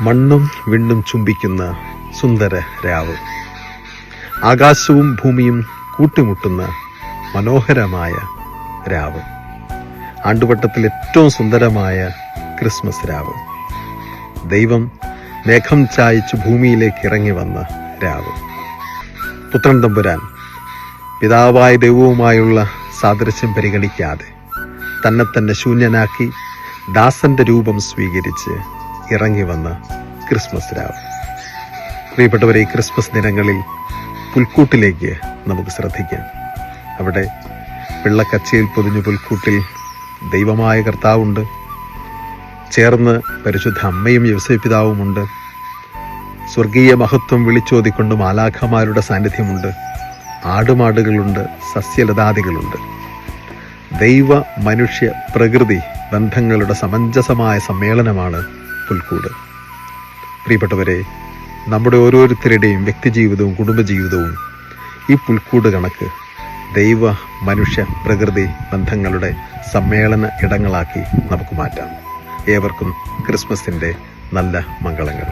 മണ്ണും വിണ്ണും ചുംബിക്കുന്ന സുന്ദര രാവ്. ആകാശവും ഭൂമിയും കൂട്ടിമുട്ടുന്ന മനോഹരമായ രാവ്. ആണ്ടുവട്ടത്തിൽ ഏറ്റവും സുന്ദരമായ ക്രിസ്മസ് രാവ്. ദൈവം മേഘം ചായച്ച് ഭൂമിയിലേക്ക് ഇറങ്ങി വന്ന രാവ്. പുത്രൻ തമ്പുരാൻ പിതാവായ ദൈവവുമായുള്ള സാദൃശ്യം പരിഗണിക്കാതെ തന്നെ തന്നെ ശൂന്യനാക്കി ദാസന്റെ രൂപം സ്വീകരിച്ച് ഇറങ്ങി വന്ന ക്രിസ്മസ് രാവ്. പ്രിയപ്പെട്ടവരെ ഈ ക്രിസ്മസ് ദിനങ്ങളിൽ പുൽക്കൂട്ടിലേക്ക് നമുക്ക് ശ്രദ്ധിക്കാം. അവിടെ വെള്ളക്കച്ചയിൽ പൊതിഞ്ഞ പുൽക്കൂട്ടിൽ ദൈവമായ കർത്താവുണ്ട്. ചേർന്ന് പരിശുദ്ധ അമ്മയും യോസേപ്പ് പിതാവുമുണ്ട് സ്വർഗീയ മഹത്വം വിളിച്ചോതിക്കൊണ്ട് മാലാഖമാരുടെ സാന്നിധ്യമുണ്ട്. ആടുമാടുകളുണ്ട് സസ്യലതാദികളുണ്ട്. ദൈവ മനുഷ്യ പ്രകൃതി ബന്ധങ്ങളുടെ സമഞ്ജസമായ സമ്മേളനമാണ് പുൽക്കൂട് പ്രിയപ്പെട്ടവരെ നമ്മുടെ ഓരോരുത്തരുടെയും വ്യക്തിജീവിതവും കുടുംബജീവിതവും ഈ പുൽക്കൂട് കണക്ക് ദൈവ മനുഷ്യ പ്രകൃതി ബന്ധങ്ങളുടെ സമ്മേളന ഇടങ്ങളാക്കി നമുക്ക് മാറ്റാം. ഏവർക്കും ക്രിസ്മസിന്റെ നല്ല മംഗളങ്ങൾ.